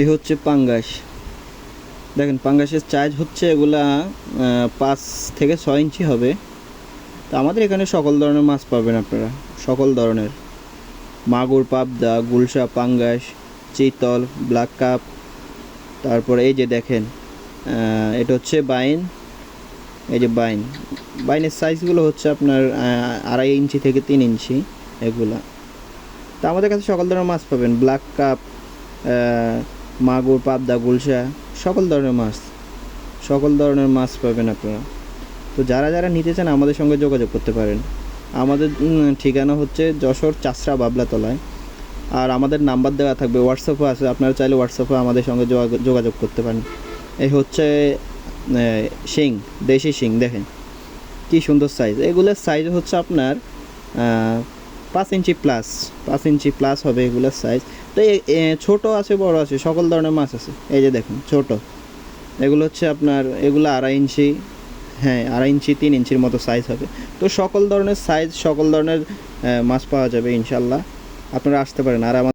এই হচ্ছে পাঙ্গাস। দেখেন, পাঙ্গাসের চার্জ হচ্ছে এগুলা পাঁচ থেকে ছয় ইঞ্চি হবে। তো আমাদের এখানে সকল ধরনের মাছ পাবেন আপনারা, সকল ধরনের। মাগুর, পাবদা, গুলশা, পাঙ্গাস, চিতল ব্ল্যাক কাপ তারপরে এই যে দেখেন এটা হচ্ছে বাইন। এই যে বাইন, বাইনের সাইজগুলো হচ্ছে আপনার আড়াই ইঞ্চি থেকে তিন ইঞ্চি এগুলা। তো আমাদের কাছে সকল ধরনের মাছ পাবেন ব্ল্যাক কাপ মাগুর, পাবদা, গুলশা, সকল ধরনের মাছ, সকল ধরনের মাছ পাবেন আপনারা। তো যারা যারা নিতে চান আমাদের সঙ্গে যোগাযোগ করতে পারেন। আমাদের ঠিকানা হচ্ছে যশোর চাষরা বাবলাতলায়। আর আমাদের নাম্বার দেওয়া থাকবে, হোয়াটসঅ্যাপও আছে, আপনারা চাইলে হোয়াটসঅ্যাপে আমাদের সঙ্গে যোগা- যোগাযোগ করতে পারেন। এই হচ্ছে শিং, দেশি শিং, দেখেন। কি সুন্দর সাইজ এগুলোর সাইজ হচ্ছে আপনার পাঁচ ইঞ্চি প্লাস পাঁচ ইঞ্চি প্লাস হবে এগুলোর সাইজ তো ছোট আছে, বড় আছে, সকল ধরনের মাছ আছে। এই যে দেখুন, ছোট। এগুলো হচ্ছে আপনার, এগুলো আড়াই ইঞ্চি হ্যাঁ আড়াই ইঞ্চি, তিন ইঞ্চির মতো সাইজ হবে। তো সকল ধরনের সাইজ সকল ধরনের মাছ পাওয়া যাবে ইনশাল্লাহ। আপনারা আসতে পারেন। আর আমার